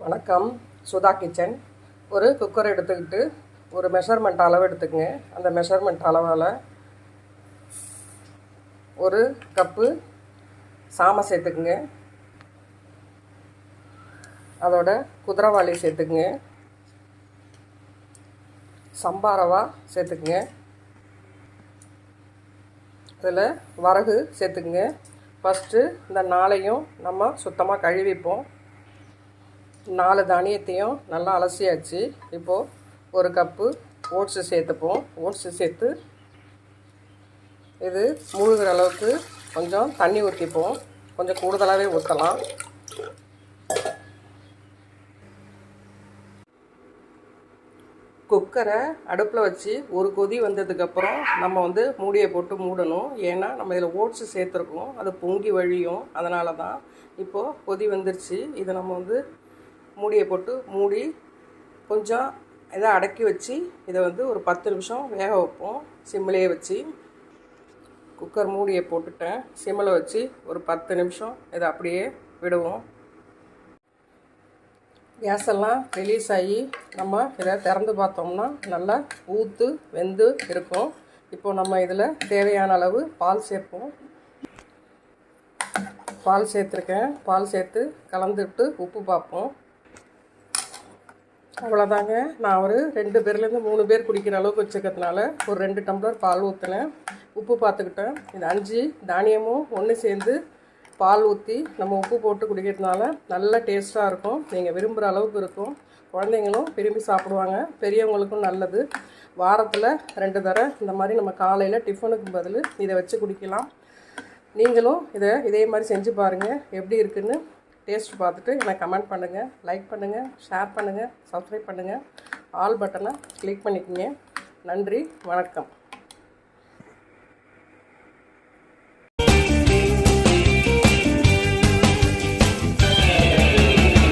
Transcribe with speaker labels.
Speaker 1: வணக்கம். சுதா கிச்சன். ஒரு குக்கர் எடுத்துக்கிட்டு ஒரு மெஷர்மெண்ட் அளவு எடுத்துக்கங்க. அந்த மெஷர்மெண்ட் அளவால் ஒரு கப்பு சாமை சேர்த்துக்குங்க. அதோட குதிரவாளி சேர்த்துக்குங்க. சம்பாரவா சேர்த்துக்குங்க. இதில் வரகு சேர்த்துக்குங்க. ஃபஸ்ட்டு இந்த நாளையும் நம்ம சுத்தமாக கழுவிப்போம். நாலு தானியத்தையும் நல்லா அலசியாச்சு. இப்போது ஒரு கப்பு ஓட்ஸு சேர்த்துப்போம். ஓட்ஸு சேர்த்து இது மூழ்கிற அளவுக்கு கொஞ்சம் தண்ணி ஊற்றிப்போம் கொஞ்சம் கூடுதலாகவே ஊற்றலாம் குக்கரை அடுப்பில் வச்சு ஒரு கொதி வந்ததுக்கப்புறம் நம்ம வந்து மூடியை போட்டு மூடணும். ஏன்னா நம்ம இதில் ஓட்ஸு சேர்த்துருக்கோம். அது பொங்கி வழியும். அதனால தான் இப்போது கொதி வந்துருச்சு. இதை நம்ம வந்து மூடியை போட்டு மூடி கொஞ்சம் இதை அடக்கி வச்சு இதை வந்து ஒரு பத்து நிமிஷம் வேக வைப்போம். சிம்மிலேயே வச்சு குக்கர் மூடியை போட்டுட்டேன். சிம்மில் வச்சு ஒரு பத்து நிமிஷம் இதை அப்படியே விடுவோம். கேஸெல்லாம் ரிலீஸ் ஆகி நம்ம இதை திறந்து பார்த்தோம்னா நல்லா ஊற்று வெந்து இருக்கும். இப்போ நம்ம இதில் தேவையான அளவு பால் சேர்ப்போம். பால் சேர்த்துருக்கேன். பால் சேர்த்து கலந்துட்டு உப்பு பார்ப்போம். அவ்வளோதாங்க நான் ஒரு ரெண்டு பேர்லேருந்து மூணு பேர் குடிக்கிற அளவுக்கு வச்சுக்கிறதுனால ஒரு ரெண்டு டம்ளர் பால் ஊற்றினேன் உப்பு பார்த்துக்கிட்டேன். இது அஞ்சு தானியமும் ஒன்று சேர்ந்து பால் ஊற்றி நம்ம உப்பு போட்டு குடிக்கிறதுனால நல்ல டேஸ்ட்டாக இருக்கும். நீங்கள் விரும்புகிற அளவுக்கு இருக்கும். குழந்தைங்களும் விரும்பி சாப்பிடுவாங்க. பெரியவங்களுக்கும் நல்லது. வாரத்தில் ரெண்டு தடவை இந்த மாதிரி நம்ம காலையில் டிஃபனுக்கு பதில் இதை வச்சு குடிக்கலாம். நீங்களும் இதை இதே மாதிரி செஞ்சு பாருங்கள் எப்படி இருக்குதுன்னு டேஸ்ட் பார்த்துட்டு எனக்கு கமெண்ட் பண்ணுங்கள் லைக் பண்ணுங்கள் ஷேர் பண்ணுங்கள் சப்ஸ்கிரைப் பண்ணுங்கள் ஆல் பட்டனை கிளிக் பண்ணிக்கோங்க. நன்றி வணக்கம்.